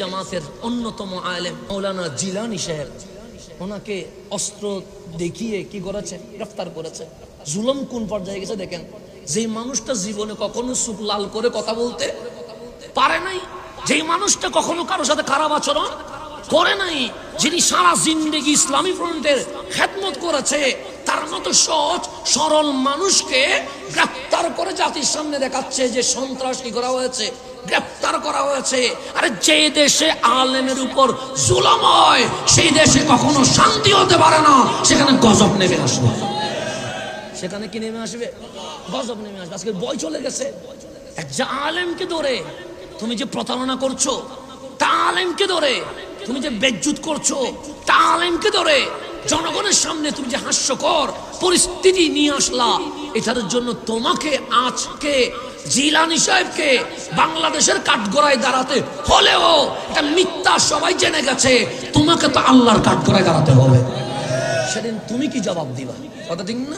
জামাতের অন্যতম আলেম মৌলানা জিলানি ওনাকে অস্ত্র দেখিয়ে কি করেছে? গ্রেফতার করেছে। জুলম কোন পর্যায়ে গেছে দেখেন। মানুষটা জীবনে কখনো সুখ লাল করে কথা বলতে পারে নাই মানুষটা কখনো কারোর সাথে খারাপ আচরণ করে নাই, যিনি সারা জিন্দেগি ইসলামী ফ্রন্টের খেদমত করেছে, তার মতো সহজ, সরল মানুষকে গ্রেফতার করে জাতির সামনে দেখাচ্ছে যে সন্ত্রাস করা হয়েছে গ্রেফতার করা হয়েছে। আরে যে দেশে আলেমের উপর জুলম হয়, সেই দেশে কখনো শান্তি হতে পারে না। সেখানে গজব নেমে আসবে। সেখানে কি নেমে আসবে? গজব নেমে আসবে। আজকে বই চলে গেছে। এক যে আলেমকে ধরে তুমি যে প্রতারণা করছ, তা আলেমকে ধরে তুমি যে বেজ্জুত করছ, তা আলেমকে ধরে জনগণের সামনে তুমি যে হাস্যকর পরিস্থিতি নিয়ে আসলা এটার জন্য তোমাকে, আজকে জিলানি সাহেবকে বাংলাদেশের কাঠগড়ায় দাঁড়াতে হলেও এটা মিথ্যা সবাই জেনে গেছে। তোমাকে তো আল্লাহর কাঠগড়ায় দাঁড়াতে হবে। সেদিন তুমি কি জবাব দিবা? কথা ঠিক না?